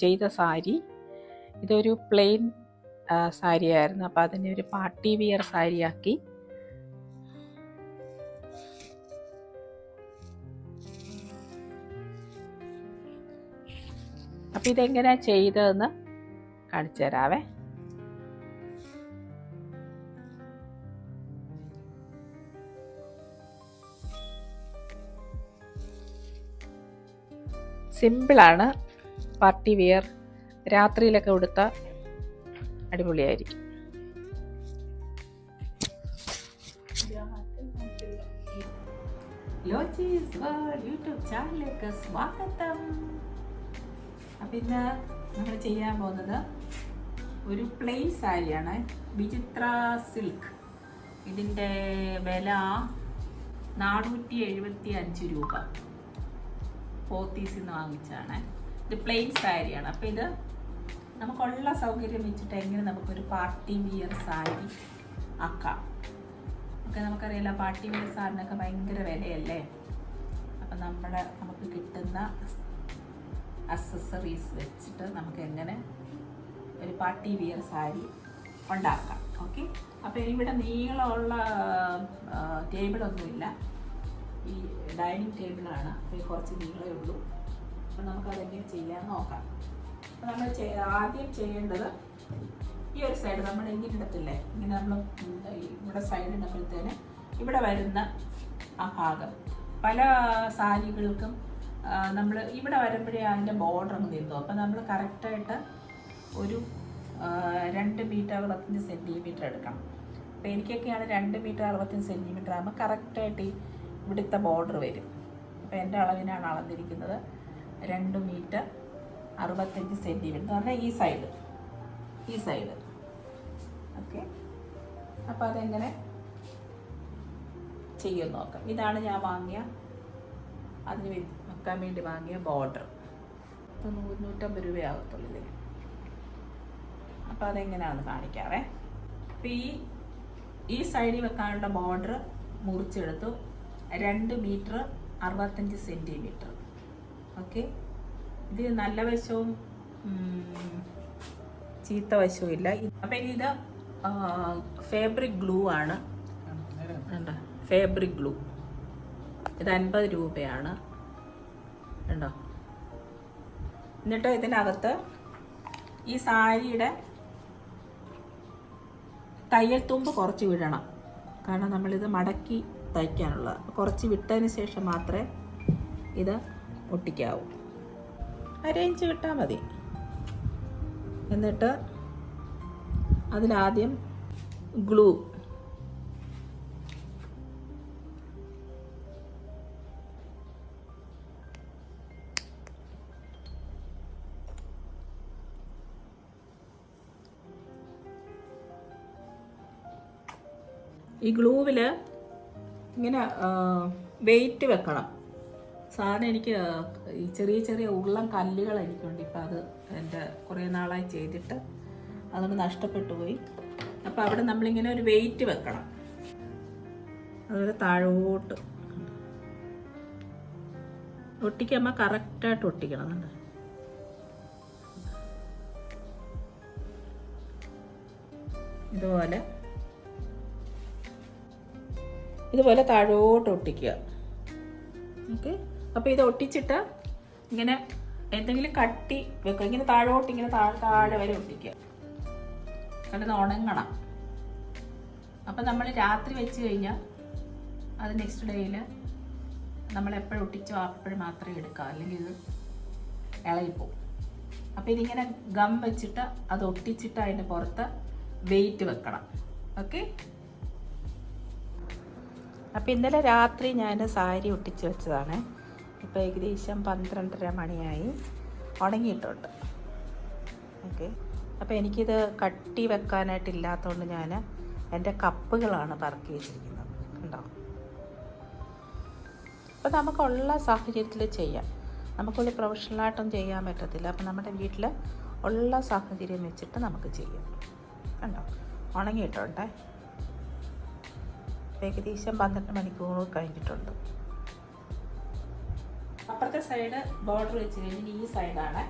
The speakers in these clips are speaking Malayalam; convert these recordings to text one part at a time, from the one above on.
ചെയ്ത സാരി. ഇതൊരു പ്ലെയിൻ സാരി ആയിരുന്നു അപ്പോൾ അതിനെ ഒരു പാർട്ടി വിയർ സാരിയാക്കി. അപ്പം ഇതെങ്ങനെയാണ് ചെയ്തതെന്ന് കാണിച്ചു തരാവേ. സിമ്പിളാണ് പാർട്ടി വെയർ രാത്രിയിലൊക്കെ ഉടുത്ത അടിപൊളിയായിരിക്കും. ലോച്ചീസ് സ്വാഗതം. അപ്പം ഇന്ന് നമ്മൾ ചെയ്യാൻ പോകുന്നത് ഒരു പ്ലെയിൻ സാരിയാണ്. വിചിത്ര സിൽക്ക് ഇതിന്റെ വില നാനൂറ്റി എഴുപത്തി അഞ്ച് രൂപ പോത്തീസിൽ നിന്ന് വാങ്ങിച്ചാണ് ഇത് പ്ലെയിൻ സാരിയാണ് അപ്പോൾ ഇത് നമുക്കുള്ള സൗകര്യം വെച്ചിട്ട് എങ്ങനെ നമുക്കൊരു പാർട്ടി വിയർ സാരി ആക്കാം. ഒക്കെ നമുക്കറിയാലോ പാർട്ടി വിയർ സാരിനൊക്കെ ഭയങ്കര വിലയല്ലേ? അപ്പം നമ്മുടെ നമുക്ക് കിട്ടുന്ന അക്സസറീസ് വെച്ചിട്ട് നമുക്ക് എങ്ങനെ ഒരു പാർട്ടി വിയർ സാരി ഉണ്ടാക്കാം. ഓക്കെ? അപ്പോൾ ഇവിടെ നീളമുള്ള ടേബിളൊന്നുമില്ല ഈ ഡൈനിങ് ടേബിളാണ് കുറച്ച് നീളമേ ഉള്ളൂ. നമുക്കതെങ്ങനെ ചെയ്യാൻ നോക്കാം. നമ്മൾ ആദ്യം ചെയ്യേണ്ടത് ഈ ഒരു സൈഡ് നമ്മൾ ഇങ്ങനെ ഇടത്തില്ലേ ഇങ്ങനെ നമ്മൾ ഇവിടെ സൈഡ് ഇടുമ്പോഴത്തേന് ഇവിടെ വരുന്ന ആ ഭാഗം. പല സാരികൾക്കും നമ്മൾ ഇവിടെ വരുമ്പോഴേ അതിന്റെ ബോർഡർ അങ്ങ് തീർന്നു അപ്പം നമ്മൾ കറക്റ്റായിട്ട് ഒരു രണ്ട് മീറ്റർ അറുപത്തഞ്ച് സെന്റിമീറ്റർ എടുക്കണം. അപ്പോൾ എനിക്കൊക്കെയാണ് രണ്ട് മീറ്റർ അറുപത്തഞ്ച് സെന്റിമീറ്റർ ആകുമ്പോൾ കറക്റ്റായിട്ട് ഈ ഇവിടുത്തെ ബോർഡർ വരും. അപ്പോൾ എന്റെ അളവിനാണ് അളന്നിരിക്കുന്നത്. രണ്ട് മീറ്റർ അറുപത്തഞ്ച് സെന്റിമീറ്റർ എന്ന് പറഞ്ഞാൽ ഈ സൈഡ് ഈ സൈഡ് ഓക്കെ അപ്പോൾ അതെങ്ങനെ ചെയ്യും നോക്കാം. ഇതാണ് ഞാൻ വാങ്ങിയ അതിന് വെക്കാൻ വേണ്ടി വാങ്ങിയ ബോർഡർ ഇപ്പോൾ നൂറ്റമ്പത് രൂപയാകത്തുള്ളൂ ഇതിന്. അപ്പോൾ അതെങ്ങനെയാണെന്ന് കാണിക്കാവേ. അപ്പോൾ ഈ ഈ സൈഡിൽ വെക്കാനുള്ള ബോർഡർ മുറിച്ചെടുത്തു. രണ്ട് മീറ്റർ അറുപത്തഞ്ച് സെന്റിമീറ്റർ ഓക്കെ. ഇത് നല്ല വശവും ചീത്ത വശവും ഇല്ല. അപ്പം ഇനി ഇത് ഫേബ്രിക് ഗ്ലൂ ആണ്. ഫേബ്രിക് ഗ്ലൂ ഇത് അൻപത് രൂപയാണ്. ഉണ്ടോ എന്നിട്ട് ഇതിനകത്ത് ഈ സാരിയുടെ തയ്യൽ തുമ്പ് കുറച്ച് വിടണം. കാരണം നമ്മളിത് മടക്കി തയ്ക്കാനുള്ളത്. കുറച്ച് വിട്ടതിന് ശേഷം മാത്രമേ ഇത് ഒട്ടിക്കാവൂ അരയിഞ്ച് വിട്ടാൽ മതി. എന്നിട്ട് അതിലാദ്യം ഗ്ലൂ ഈ ഗ്ലൂവിൽ ഇങ്ങനെ വെയിറ്റ് വെക്കണം. സാധനം എനിക്ക് ഈ ചെറിയ ചെറിയ ഉള്ളം കല്ലുകൾ എനിക്കുണ്ട്. ഇപ്പം അത് എന്റെ കുറേ നാളായി ചെയ്തിട്ട് അതുകൊണ്ട് നഷ്ടപ്പെട്ടു പോയി. അപ്പോൾ അവിടെ നമ്മളിങ്ങനെ ഒരു വെയിറ്റ് വെക്കണം. അതുപോലെ താഴോട്ട്. ഒട്ടിക്കുമ്പോൾ കറക്റ്റായിട്ട് ഒട്ടിക്കണം. ഇതുപോലെ. ഇതുപോലെ താഴോട്ട് ഒട്ടിക്കുക. ഓക്കെ? അപ്പോൾ ഇത് ഒട്ടിച്ചിട്ട് ഇങ്ങനെ എന്തെങ്കിലും കട്ടി വെക്കുക ഇങ്ങനെ താഴോട്ട് ഇങ്ങനെ താഴെ താഴെ വരെ ഒട്ടിക്കുക. കിടന്ന് ഉണങ്ങണം. അപ്പം നമ്മൾ രാത്രി വെച്ച് കഴിഞ്ഞാൽ അത് നെക്സ്റ്റ് ഡേയിൽ നമ്മൾ എപ്പോഴും ഒട്ടിച്ചോ അപ്പോഴും മാത്രമേ എടുക്കുക അല്ലെങ്കിൽ ഇത് ഇളകിപ്പോവും അപ്പോൾ ഇതിങ്ങനെ ഗം വെച്ചിട്ട് അത് ഒട്ടിച്ചിട്ട് അതിന്റെ പുറത്ത് വെയിറ്റ് വെക്കണം. ഓക്കെ അപ്പോൾ ഇന്നലെ രാത്രി ഞാൻ സാരി ഒട്ടിച്ച് വെച്ചതാണ്. ഇപ്പോൾ ഏകദേശം പന്ത്രണ്ടര മണിയായി. ഉണങ്ങിയിട്ടുണ്ട്. ഓക്കെ. അപ്പോൾ എനിക്കിത് കട്ടി വെക്കാനായിട്ടില്ലാത്തതുകൊണ്ട് ഞാൻ എന്റെ കപ്പുകളാണ് പറക്കി വെച്ചിരിക്കുന്നത് കണ്ടോ? അപ്പോൾ നമുക്കുള്ള സാഹചര്യത്തിൽ ചെയ്യാം. നമുക്കൊരു പ്രൊഫഷണലായിട്ടൊന്നും ചെയ്യാൻ പറ്റത്തില്ല. അപ്പോൾ നമ്മുടെ വീട്ടിൽ ഉള്ള സാഹചര്യം വെച്ചിട്ട് നമുക്ക് ചെയ്യാം. കണ്ടോ? ഉണങ്ങിയിട്ടുണ്ടേ? ഏകദേശം പന്ത്രണ്ട് മണിക്കൂർ കഴിഞ്ഞിട്ടുണ്ട്. അപ്പുറത്തെ സൈഡ് ബോർഡർ വെച്ച് കഴിഞ്ഞാൽ ഈ സൈഡാണ്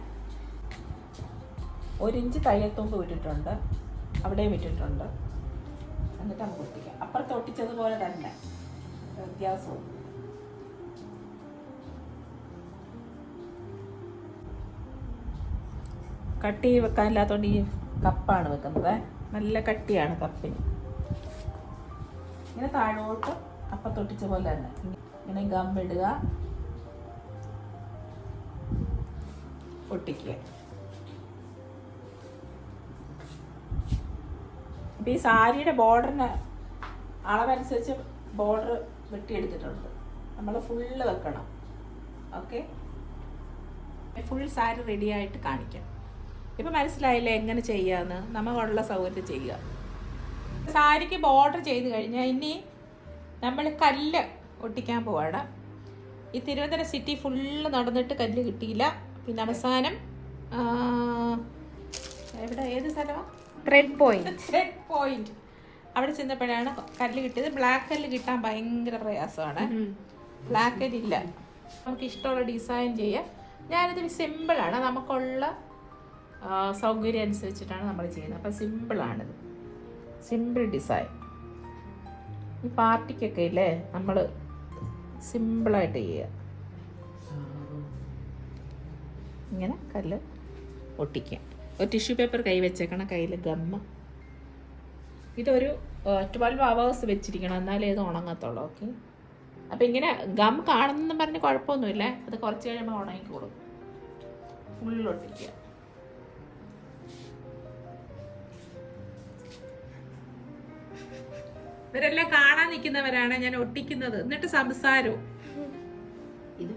ഒരു ഇഞ്ച് തയ്യൽത്തുമ്പ് വിട്ടിട്ടുണ്ട്. അവിടെയും വിട്ടിട്ടുണ്ട്. എന്നിട്ട് നമുക്ക് ഒട്ടിക്കാം അപ്പുറത്ത് ഒട്ടിച്ചതുപോലെ തന്നെ. വ്യത്യാസവും. കട്ടി വെക്കാനില്ലാത്തതുകൊണ്ട് ഈ കപ്പാണ് വെക്കുന്നത്. നല്ല കട്ടിയാണ് കപ്പിന്. ഇങ്ങനെ താഴോട്ട് അപ്പത്തൊട്ടിച്ച പോലെ തന്നെ. ഇങ്ങനെ ഗമ്മിടുക ഒട്ടിക്കുക. അപ്പം ഈ സാരിയുടെ ബോർഡറിന് അളവനുസരിച്ച് ബോർഡർ വെട്ടിയെടുത്തിട്ടുണ്ട്. നമ്മൾ ഫുള്ള് വെക്കണം. ഓക്കെ ഫുൾ സാരി റെഡി ആയിട്ട് കാണിക്കാം. ഇപ്പം മനസ്സിലായില്ല എങ്ങനെ ചെയ്യാന്ന്? നമുക്കുള്ള സൗകര്യം ചെയ്യുക. സാരിക്ക് ബോർഡർ ചെയ്ത് കഴിഞ്ഞാൽ ഇനി നമ്മൾ കല്ല് ഒട്ടിക്കാൻ പോവാണ്. ഈ തിരുവനന്തപുരം സിറ്റി ഫുള്ള് നടന്നിട്ട് കല്ല് കിട്ടിയില്ല. പിന്നെ അവസാനം എവിടെ ഏത് സ്ഥലമാണ് ത്രെഡ് പോയിന്റ് ത്രെഡ് പോയിന്റ് അവിടെ ചെന്നപ്പോഴാണ് കല്ല് കിട്ടിയത്. ബ്ലാക്ക് കല്ല് കിട്ടാൻ ഭയങ്കര പ്രയാസമാണ്. ബ്ലാക്ക് കല്ല് ഇല്ല. നമുക്ക് ഇഷ്ടമുള്ള ഡിസൈൻ ചെയ്യാം. ഞാനിതൊരു സിമ്പിളാണ് നമുക്കുള്ള സൗകര്യം അനുസരിച്ചിട്ടാണ് നമ്മൾ ചെയ്യുന്നത്. അപ്പം സിമ്പിളാണിത് സിമ്പിൾ ഡിസൈൻ ഈ പാർട്ടിക്കൊക്കെ ഇല്ലേ? നമ്മൾ സിമ്പിളായിട്ട് ചെയ്യുക. ഇങ്ങനെ കല്ല് ഒട്ടിക്കുക. ഒരു ടിഷ്യൂ പേപ്പർ കൈ വെച്ചേക്കണം കയ്യിൽ ഗമ്മ. ഇതൊരു ട്വൽവ് അവേഴ്സ് വെച്ചിരിക്കണം. എന്നാലേ ഇത് ഉണങ്ങത്തുള്ളൂ. ഓക്കെ? അപ്പം ഇങ്ങനെ ഗം കാണുന്നെന്ന് പറഞ്ഞ് കുഴപ്പമൊന്നുമില്ല. അത് കുറച്ച് കഴിയുമ്പോൾ ഉണങ്ങിക്കോളും. ഫുള്ളൊട്ടിക്കുക ഇവരെല്ലാം കാണാൻ നിൽക്കുന്നവരാണ് ഞാൻ ഒട്ടിക്കുന്നത്. എന്നിട്ട് സംസാരവും ഇത്